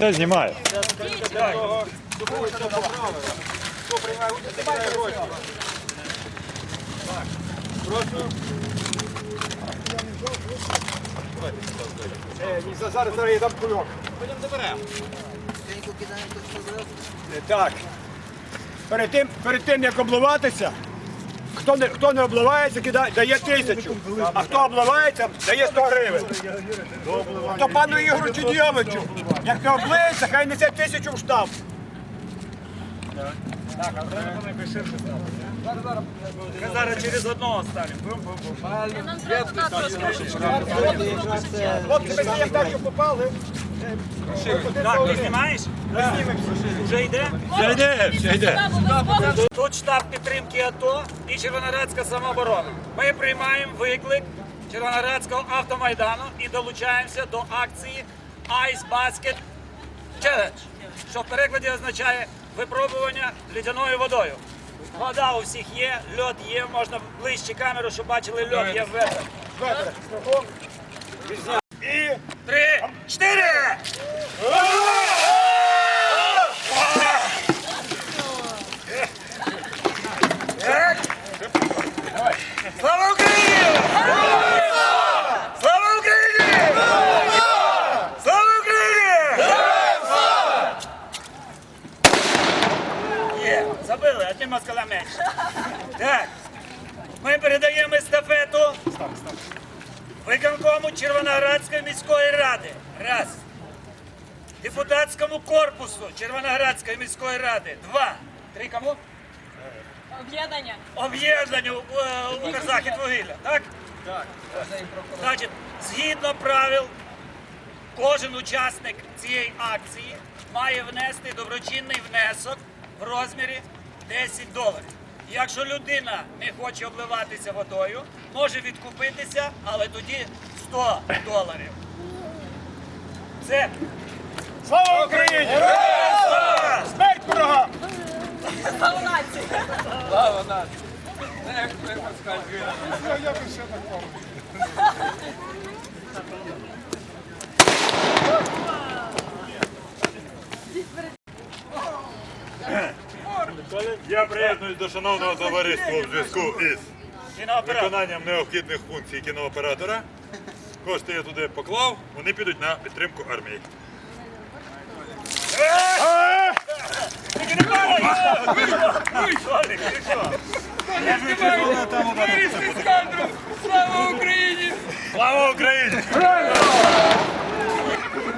Я знімаю. Ні, за- Зараз, зараз я дам кульок. Е, Так. Перед тим, перед тим як обливатися, хто не, хто не обливається, кидає, дає тисячу. А хто обливається, дає 100 гривень. То пану Ігору Чудйовичу, як не облиється, хай несе тисячу в штаб. Так, Ми зараз через одного ставимо. Хлопці, ми як перші попали. Так, ти знімаєш? Вже йде? Все йде, все йде. Тут штаб підтримки АТО і Червоноградська самооборона. Ми приймаємо виклик Червоноградського автомайдану і долучаємося до акції Ice Basket Challenge, що в перекладі означає випробування лідяною водою. Вода у всіх є, льод є, можна ближче камеру, щоб бачили льод є в ветрах. І Три, чотири! Слава Україні! Слава Україні! Слава Україні! Є, забили, а ти москаля менше. Так, ми передаємо естафету виконкому Червоноградської міської ради. Раз. Депутатському корпусу Червоноградської міської ради. Два. Три кому? Об'єднання. Об'єднанню е, Укрзахід вугілля. Так? Так. Значить, згідно правил, кожен учасник цієї акції має внести доброчинний внесок в розмірі 10 доларів. Якщо людина не хоче обливатися водою, може відкупитися, але тоді 100 доларів. Це слава Україні! Смерть ворога! Слава нації. Я приєднуюсь до шановного товариства у зв'язку із виконанням необхідних функцій кінооператора. Кошти я туди поклав, вони підуть на підтримку армії. Ти що? Слава Україні!